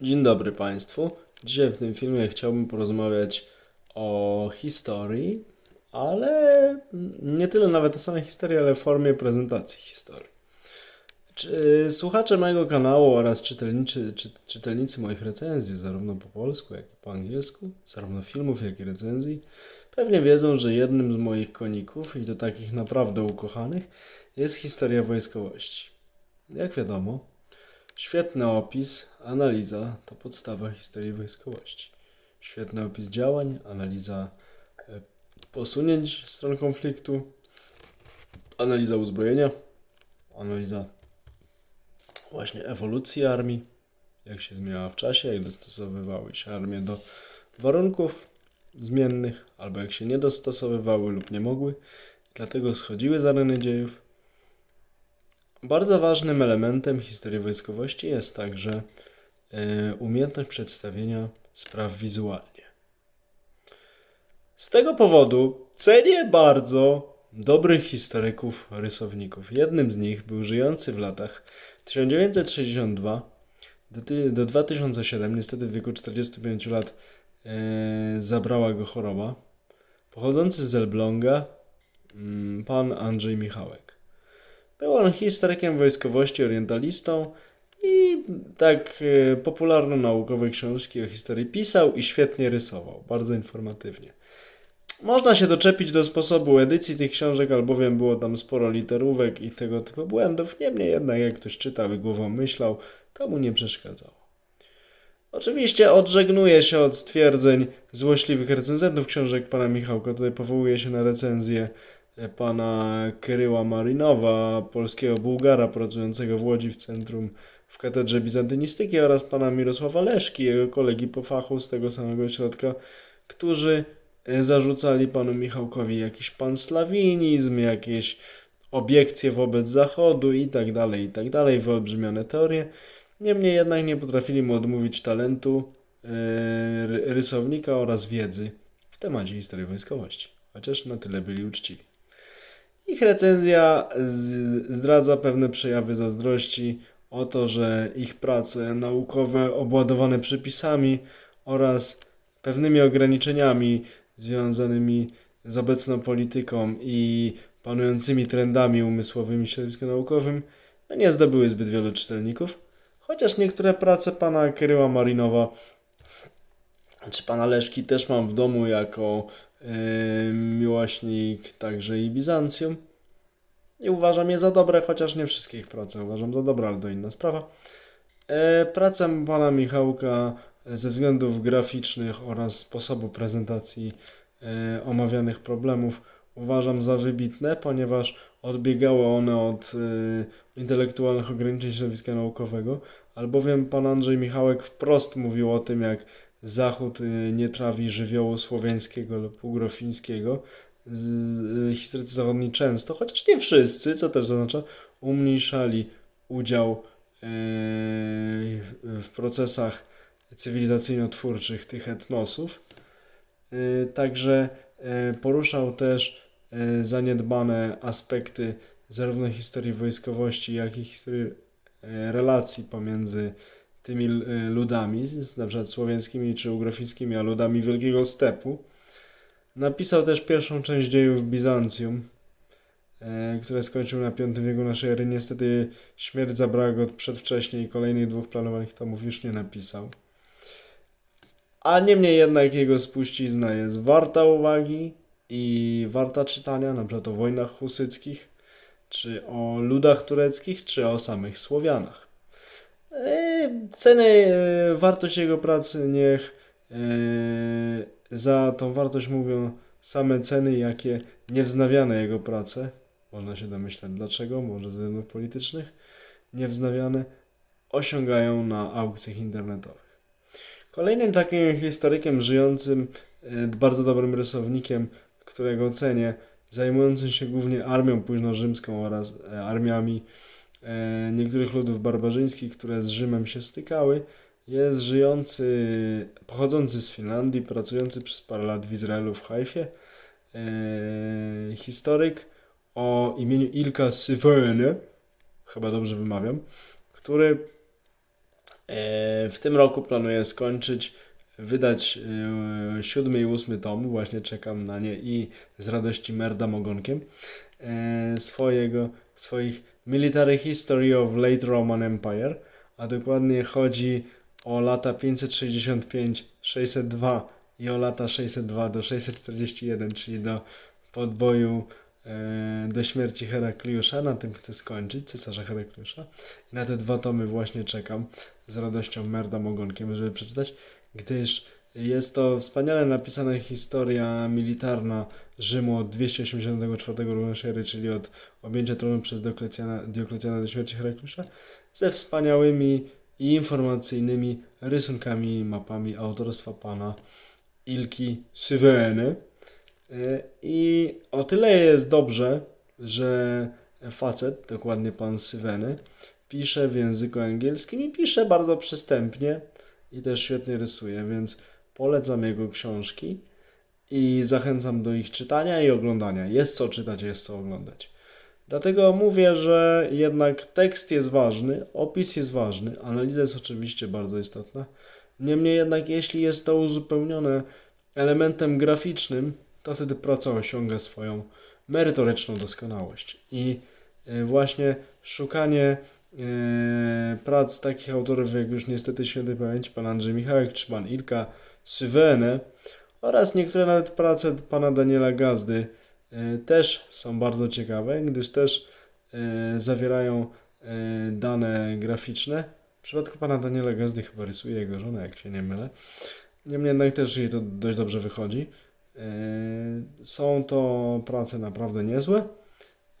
Dzień dobry Państwu. Dzisiaj w tym filmie chciałbym porozmawiać o historii, ale nie tyle nawet o samej historii, ale formie prezentacji historii. Słuchacze mojego kanału oraz czytelniczy, czy, czytelnicy moich recenzji, zarówno po polsku, jak i po angielsku, zarówno filmów, jak i recenzji, pewnie wiedzą, że jednym z moich koników, i to takich naprawdę ukochanych, jest historia wojskowości. Jak wiadomo, Świetny opis, analiza to podstawa historii wojskowości. Świetny opis działań, analiza e, posunięć stron konfliktu, analiza uzbrojenia, analiza właśnie ewolucji armii, jak się zmieniała w czasie, jak dostosowywały się armie do warunków zmiennych, albo jak się nie dostosowywały lub nie mogły, dlatego schodziły z areny dziejów. Bardzo ważnym elementem historii wojskowości jest także e, umiejętność przedstawienia spraw wizualnie. Z tego powodu cenię bardzo dobrych historyków, rysowników. Jednym z nich był żyjący w latach 1962 do, ty- do 2007, niestety w wieku 45 lat e, zabrała go choroba. Pochodzący z Elbląga, mm, pan Andrzej Michałek. Był on historykiem wojskowości, orientalistą i tak e, popularno-naukowe książki o historii pisał i świetnie rysował, bardzo informatywnie. Można się doczepić do sposobu edycji tych książek, albowiem było tam sporo literówek i tego typu błędów. Niemniej jednak, jak ktoś czytał i głową myślał, to mu nie przeszkadzało. Oczywiście odżegnuję się od stwierdzeń złośliwych recenzentów książek pana Michałka. Tutaj powołuję się na recenzję pana Kryła Marinowa, polskiego Bułgara pracującego w Łodzi w centrum w Katedrze Bizantynistyki oraz pana Mirosława Leszki, jego kolegi po fachu z tego samego ośrodka, którzy e, zarzucali panu Michałkowi jakiś panslawinizm, jakieś obiekcje wobec Zachodu i tak dalej, i tak dalej, wyolbrzymione teorie. Niemniej jednak nie potrafili mu odmówić talentu e, ry- rysownika oraz wiedzy w temacie historii wojskowości, chociaż na tyle byli uczciwi. Ich recenzja zdradza pewne przejawy zazdrości o to, że ich prace naukowe obładowane przepisami oraz pewnymi ograniczeniami związanymi z obecną polityką i panującymi trendami umysłowymi w środowisku naukowym no nie zdobyły zbyt wielu czytelników. Chociaż niektóre prace pana Kryła Marinowa czy pana Leszki też mam w domu jako yy, miłośnik także i Bizancjum. I uważam je za dobre, chociaż nie wszystkie ich prace uważam za dobre, ale to inna sprawa. E, pracę pana Michałka ze względów graficznych oraz sposobu prezentacji e, omawianych problemów uważam za wybitne, ponieważ odbiegały one od intelektualnych ograniczeń środowiska naukowego, albowiem pan Andrzej Michałek wprost mówił o tym, jak Zachód e, nie trawi żywiołu słowiańskiego lub ugrofińskiego. Z, historycy zachodni często, chociaż nie wszyscy, co też zaznacza, umniejszali udział e, w procesach cywilizacyjno-twórczych tych etnosów. Także poruszał też zaniedbane aspekty zarówno historii wojskowości, jak i historii relacji pomiędzy tymi e, ludami, na przykład słowiańskimi czy ugrofińskimi, a ludami Wielkiego Stepu. Napisał też pierwszą część dziejów Bizancjum, e, które skończył na V wieku naszej ery. Niestety śmierć zabrała go przedwcześnie i kolejnych dwóch planowanych tomów już nie napisał. A niemniej jednak jego spuścizna jest warta uwagi i warta czytania, na przykład o wojnach husyckich, czy o ludach tureckich, czy o samych Słowianach. Cenę, e, wartość jego pracy niech e, za tą wartość mówią same ceny, jakie niewznawiane jego prace. Można się domyślać dlaczego, może ze względów politycznych, niewznawiane osiągają na aukcjach internetowych. Kolejnym takim historykiem żyjącym, e, bardzo dobrym rysownikiem, którego cenię, zajmującym się głównie armią późnorzymską oraz armiami niektórych ludów barbarzyńskich, które z Rzymem się stykały, jest żyjący, pochodzący z Finlandii, pracujący przez parę lat w Izraelu w Haifie, e, historyk o imieniu Ilka Syvöne, chyba dobrze wymawiam, który E, W tym roku planuję skończyć, wydać e, siódmy i ósmy tom, właśnie czekam na nie i z radości merdam ogonkiem, e, swojego, swoich Military History of Late Roman Empire, a dokładnie chodzi o lata 565-602 i o lata 602 do 641, czyli do podboju e, do śmierci Herakliusza. Na tym chcę skończyć, cesarza Herakliusza. I na te dwa tomy właśnie czekam z radością merdam ogonkiem, żeby przeczytać, gdyż jest to wspaniale napisana historia militarna Rzymu od 284 również ery, czyli od objęcia tronu przez Dioklecjana, Dioklecjana do śmierci Herakliusza, ze wspaniałymi i informacyjnymi rysunkami i mapami autorstwa pana Ilki Syveny. Y, I o tyle jest dobrze, że facet, dokładnie pan Syweny, pisze w języku angielskim i pisze bardzo przystępnie i też świetnie rysuje, więc polecam jego książki i zachęcam do ich czytania i oglądania. Jest co czytać, jest co oglądać. Dlatego mówię, że jednak tekst jest ważny, opis jest ważny, analiza jest oczywiście bardzo istotna. Niemniej jednak, jeśli jest to uzupełnione elementem graficznym, to wtedy praca osiąga swoją merytoryczną doskonałość. I e, właśnie szukanie e, prac takich autorów jak już niestety świętej pamięci pan Andrzej Michałek czy pan Ilka Sywene oraz niektóre nawet prace pana Daniela Gazdy e, też są bardzo ciekawe, gdyż też e, zawierają e, dane graficzne. W przypadku pana Daniela Gazdy chyba rysuje jego żonę, jak się nie mylę. Niemniej jednak też jej to dość dobrze wychodzi. Są to prace naprawdę niezłe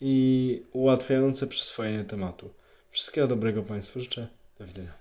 i ułatwiające przyswojenie tematu. Wszystkiego dobrego Państwu życzę. Do widzenia.